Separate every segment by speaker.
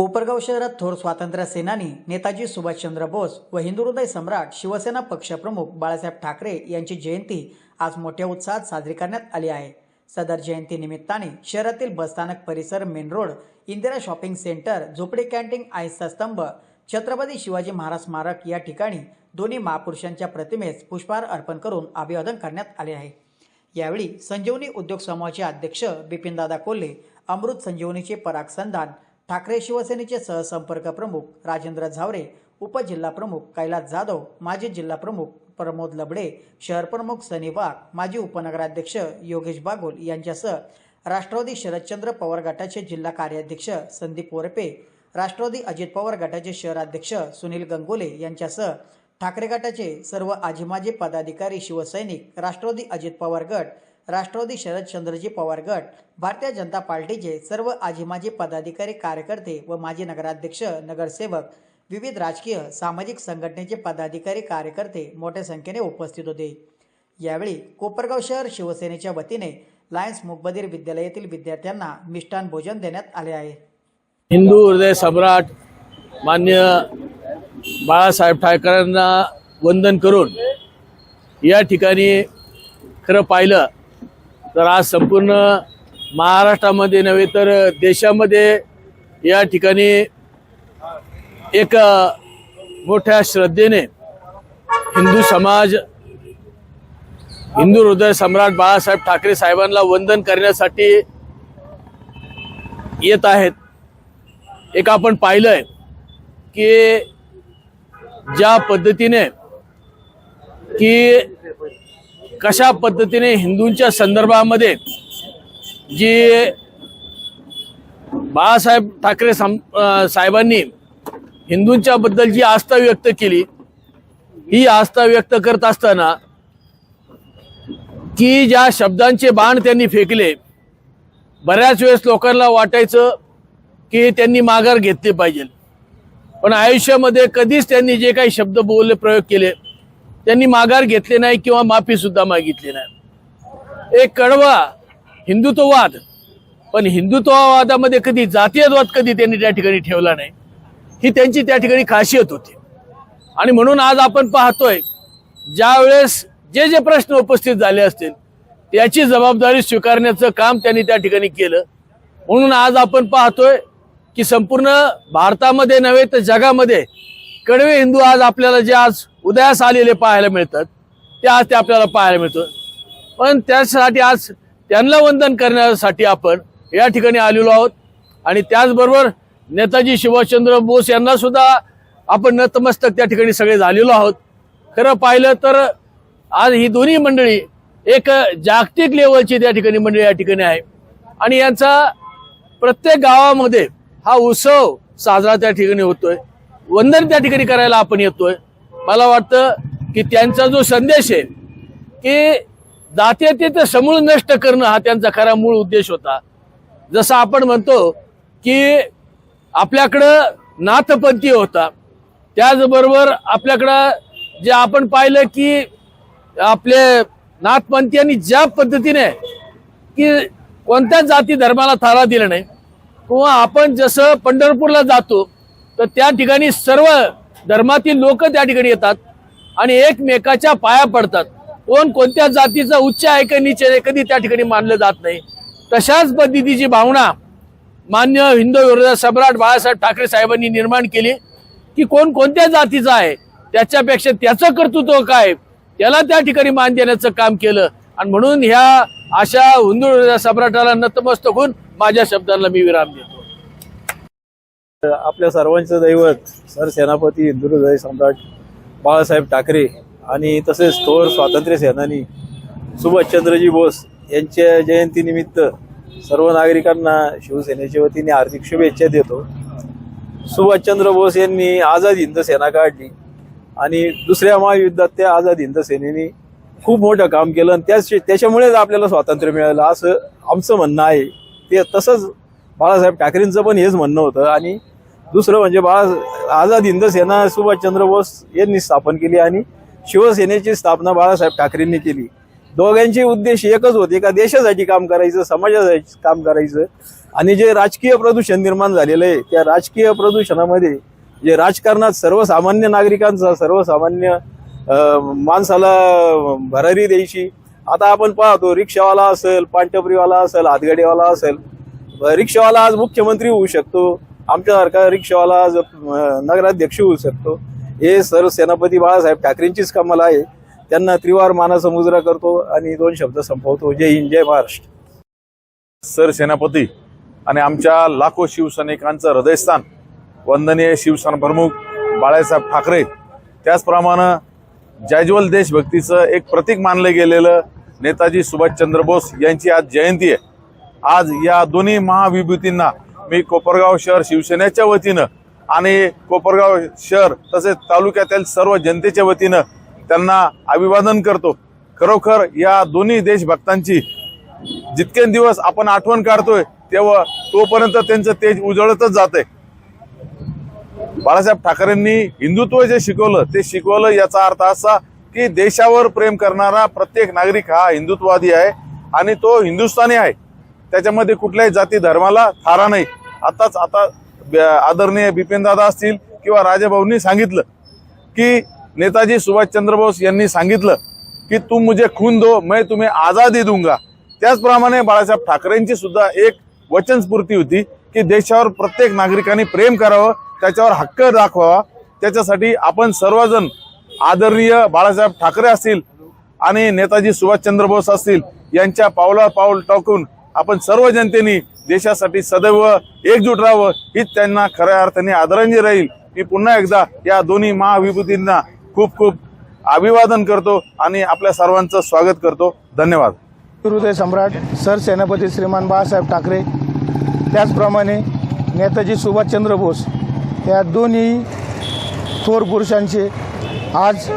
Speaker 1: कोपरगाव शहरात थोर स्वातंत्र्य सेनानी नेताजी सुभाषचंद्र बोस व हिंदुहृदय सम्राट शिवसेना पक्षप्रमुख बाळासाहेब ठाकरे यांची जयंती आज मोठ्या उत्साहात साजरी करण्यात आली आहे. सदर जयंती निमित्ताने शहरातील बसस्थानक परिसर main road Indira shopping centre झोपडी कॅन्टीन आयसा स्तंभ छत्रपती शिवाजी महाराज स्मारक या ठिकाणी दोन्ही महापुरुषांच्या प्रतिमेस पुष्पहार अर्पण करून अभिवादन करण्यात आले आहे. यावेळी संजीवनी उद्योग समूहाचे अध्यक्ष बिपिनदादा कोल्हे अमृत संजीवनीचे पराग संधान ठाकरे शिवसेनेचे सहसंपर्क प्रमुख राजेंद्र झावरे उपजिल्हाप्रमुख कैलास जाधव माजी जिल्हाप्रमुख प्रमोद लबडे शहर प्रमुख सनी वाघ माजी उपनगराध्यक्ष योगेश बागुल यांच्यासह राष्ट्रवादी शरदचंद्र पवार गटाचे जिल्हा कार्याध्यक्ष संदीप वरपे राष्ट्रवादी अजित पवार गटाचे शहराध्यक्ष सुनील गंगोले यांच्यासह ठाकरे गटाचे सर्व आजीमाजी पदाधिकारी शिवसैनिक राष्ट्रवादी अजित पवार गट राष्ट्रवादी शरदचंद्रजी पवार गट भारतीय जनता पार्टीचे सर्व आजीमाजी पदाधिकारी कार्यकर्ते व माजी नगराध्यक्ष नगरसेवक विविध राजकीय सामाजिक संघटनेचे पदाधिकारी कार्यकर्ते मोठ्या संख्येने उपस्थित होते. यावेळी कोपरगाव शहर शिवसेनेच्या वतीने लायन्स मुकबधीर विद्यालयातील विद्यार्थ्यांना मिष्टान भोजन देण्यात आले आहे.
Speaker 2: हिंदू हृदय सम्राट मान्य बाळासाहेब ठाकरेंना वंदन करून या ठिकाणी खरं पाहिलं तर आज संपूर्ण महाराष्ट्रामध्ये नव्हे तर देशामध्ये या ठिकाणी एक मोठ्या श्रद्धेने हिंदू समाज हिंदू हृदय सम्राट बाळासाहेब ठाकरे साहेबांना वंदन करण्यासाठी येत आहेत. एक आपण पाहिलंय की ज्या पद्धतीने की कशा पद्धतीने हिंदूंच्या संदर्भामध्ये जी बाळासाहेब ठाकरे साहेबांनी हिंदूंच्याबद्दल जी आस्था व्यक्त केली ही आस्था व्यक्त करत असताना की ज्या शब्दांचे बाण त्यांनी फेकले बऱ्याच वेळेस लोकांना वाटायचं की त्यांनी माघार घेतली पाहिजे. पण आयुष्यामध्ये कधीच त्यांनी जे काही शब्द बोलले प्रयोग केले त्यांनी माघार घेतले नाही किंवा माफी सुद्धा मागितली नाही. एक कडवा हिंदुत्ववाद पण हिंदुत्ववादामध्ये कधी जातीयवाद कधी त्यांनी त्या ठिकाणी ठेवला नाही ही त्यांची त्या ठिकाणी खासियत होती. आणि म्हणून आज आपण पाहतोय ज्यावेळेस जे जे प्रश्न उपस्थित झाले असतील त्याची जबाबदारी स्वीकारण्याचं काम त्यांनी त्या ठिकाणी केलं. म्हणून आज आपण पाहतोय की संपूर्ण भारतामध्ये नव्हे तर जगामध्ये कडवे हिंदू आज आपल्याला जे आज उदयास आलेले पाहायला मिळतात. ते आज ते आपल्याला पाहायला मिळतं. पण त्यासाठी आज त्यांना वंदन करण्यासाठी आपण या ठिकाणी आलेलो आहोत. आणि त्याचबरोबर नेताजी सुभाषचंद्र बोस यांना सुद्धा आपण नतमस्तक त्या ठिकाणी सगळे झालेलो आहोत. खरं पाहिलं तर आज ही दोन्ही मंडळी एक जागतिक लेवलची त्या ठिकाणी मंडळी या ठिकाणी आहे. आणि यांचा प्रत्येक गावामध्ये हा उत्सव साजरा त्या ठिकाणी होतोय. वंदन त्या ठिकाणी करायला आपण येतोय. मला वाटतं की त्यांचा जो संदेश आहे की जातीयतेचं समूळ नष्ट करणं हा त्यांचा खरा मूळ उद्देश होता. जसं आपण म्हणतो की आपल्याकडं नाथपंथी होता. त्याचबरोबर आपल्याकडं जे आपण पाहिलं की आपले नाथपंथीयांनी ज्या पद्धतीने की कोणत्याच जाती धर्माला थारा दिला नाही किंवा आपण जसं पंढरपूरला जातो तर त्या ठिकाणी सर्व धर्मातील लोक त्या ठिकाणी येतात आणि एकमेकाच्या पाया पडतात. कोण कोणत्या जातीचा उच्च आहे का नीच आहे कधी त्या ठिकाणी मानलं जात नाही. तशाच पद्धतीची भावना मान्य हिंदू विरोधात सम्राट बाळासाहेब ठाकरे साहेबांनी निर्माण केली की कोण कोणत्या जातीचा आहे त्याच्यापेक्षा त्याचं कर्तृत्व काय त्याला त्या ठिकाणी मान देण्याचं काम केलं. आणि म्हणून ह्या अशा हिंदू सम्राटाला नतमस्तक होऊन माझ्या शब्दांना मी विराम देतो.
Speaker 3: आपल्या सर्वांचं दैवत सरसेनापती सेनापती हृदय सम्राट बाळासाहेब ठाकरे आणि तसेच थोर स्वातंत्र्य सेनानी सुभाषचंद्रजी बोस यांच्या जयंतीनिमित्त सर्व नागरिकांना शिवसेनेच्या वतीने हार्दिक शुभेच्छा देतो. सुभाषचंद्र बोस यांनी आझाद हिंद सेना काढली आणि दुसऱ्या महायुद्धात त्या आझाद हिंद सेनेने खूप मोठं काम केलं आणि त्याच त्याच्यामुळेच आपल्याला स्वातंत्र्य मिळालं. असं आमचं म्हणणं आहे. ते तसंच बाळासाहेब ठाकरेंचं पण हेच म्हणणं होतं आणि दुसरं म्हणजे बाळा आझाद हिंद सेना सुभाषचंद्र बोस यांनी स्थापन केली आणि शिवसेनेची स्थापना बाळासाहेब ठाकरेंनी केली. दोघांचे उद्देश एकच होते का देशासाठी काम करायचं समाजासाठी काम करायचं. आणि जे राजकीय प्रदूषण निर्माण झालेलं आहे त्या राजकीय प्रदूषणामध्ये जे राजकारणात सर्वसामान्य नागरिकांचा सर्वसामान्य माणसाला भरारी द्यायची. आता आपण पाहतो रिक्षावाला असेल पानटपरीवाला असेल हातगाडीवाला असेल रिक्षावाला आज मुख्यमंत्री होऊ शकतो. आमच्यासारखा रिक्षावाला नगराध्यक्ष होऊ शकतो. हे सर सेनापती बाळासाहेब ठाकरेंचीच कमाल आहे. त्यांना त्रिवार मानाचा मुजरा करतो आणि दोन शब्द संपवतो. जय हिंद जय महाराष्ट्र.
Speaker 4: सर सेनापती आणि आमच्या लाखो शिवसैनिकांचं हृदयस्थान वंदनीय शिवसेना प्रमुख बाळासाहेब ठाकरे. त्याचप्रमाणे जाज्वल देशभक्तीचं एक प्रतीक मानलं गेलेलं नेताजी सुभाषचंद्र बोस यांची आज जयंती आहे. आज या दोन्ही महाविभूतींना मी कोपरगाव शहर शिवसेनेच्या वतीनं आणि कोपरगाव शहर तसेच तालुक्यातील सर्व जनतेच्या वतीनं त्यांना अभिवादन करतो. खरोखर या दोन्ही देशभक्तांची जितके दिवस आपण आठवण काढतोय तेव्हा तोपर्यंत त्यांचं तेज उजळतच आहे बाळासाहेब ठाकरेंनी हिंदुत्व जे शिकवलं ते शिकवलं याचा अर्थ असा की देशावर प्रेम करणारा प्रत्येक नागरिक हा हिंदुत्ववादी आहे आणि तो हिंदुस्थानी आहे. त्याच्यामध्ये कुठल्याही जाती धर्माला थारा नाही. आताच आता ब- आदरणीय बिपिनदादा असतील किंवा राजाभाऊंनी सांगितलं की नेताजी सुभाषचंद्र बोस यांनी सांगितलं की तू मुझे खून दो मैं तुम्हें आझादी दूंगा. त्याचप्रमाणे बाळासाहेब ठाकरेंची सुद्धा एक वचनस्फूर्ती होती की देशावर प्रत्येक नागरिकांनी प्रेम करावं त्याच्यावर हक्क दाखवावा त्याच्यासाठी आपण सर्वजण आदरणीय बाळासाहेब ठाकरे असतील आणि नेताजी सुभाषचंद्र बोस असतील यांच्या पावला पाऊल टाकून आपण सर्व जनतेनी देशासाठी सदैव एकजूट राहावं हीच त्यांना खऱ्या अर्थाने आदरांजली राहील. मी पुन्हा एकदा या दोन्ही महाविभूतींना खूप खूप अभिवादन करतो आणि आपल्या सर्वांचं स्वागत करतो. धन्यवाद.
Speaker 5: हृदय सम्राट सर सेनापती श्रीमान बाळासाहेब ठाकरे त्याचप्रमाणे नेताजी सुभाषचंद्र बोस या दोन्ही थोर पुरुषांचे आज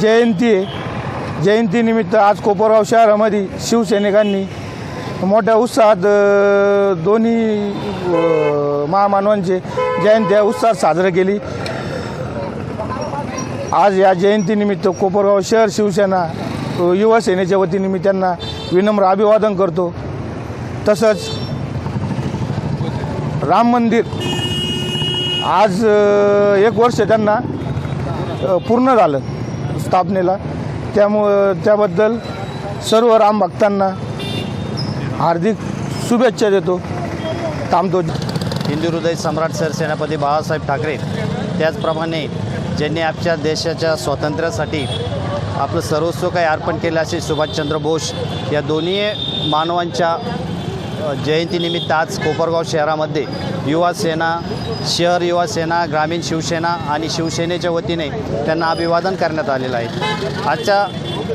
Speaker 5: जयंती आहे. जयंतीनिमित्त आज कोपरगाव शहरामध्ये शिवसैनिकांनी मोठ्या उत्साहात दोन्ही महामानवांचे जयंत्या उत्साहात साजरी केली. आज या जयंतीनिमित्त कोपरगाव शहर शिवसेना युवासेनेच्या युवा सेनेच्या वतीने मी त्यांना विनम्र अभिवादन करतो. तसंच राम मंदिर आज एक वर्ष त्यांना पूर्ण झालं स्थापनेला. त्यामुळं त्याबद्दल सर्व राम भक्तांना हार्दिक शुभेच्छा देतो. थांबतो.
Speaker 6: हिंदू हृदय सम्राट सरसेनापती बाळासाहेब ठाकरे त्याचप्रमाणे ज्यांनी आपल्या देशाच्या स्वातंत्र्यासाठी आपलं सर्वस्व काही अर्पण केलं असे सुभाषचंद्र बोस या दोन्ही मानवांच्या जयंतीनिमित्त आज कोपरगाव शहरामध्ये युवा सेना शहर युवा सेना ग्रामीण शिवसेना आणि शिवसेनेच्या वतीने त्यांना अभिवादन करण्यात आलेलं आहे. आजच्या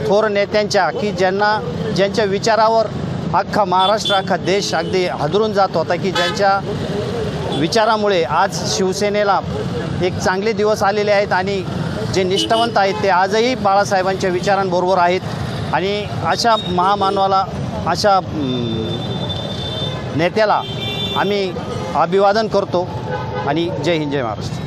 Speaker 6: थोर नेत्यांच्या की ज्यांना ज्यांच्या विचारावर अख्खा महाराष्ट्र अख्खा देश अगदी हादरून जात होता की ज्यांच्या विचारामुळे आज शिवसेनेला एक चांगले दिवस आलेले आहेत आणि जे निष्ठावंत आहेत ते आजही बाळासाहेबांच्या विचारांबरोबर आहेत. आणि अशा महामानवाला अशा नेत्याला आम्ही अभिवादन करतो. आणि जय हिंद जय महाराष्ट्र.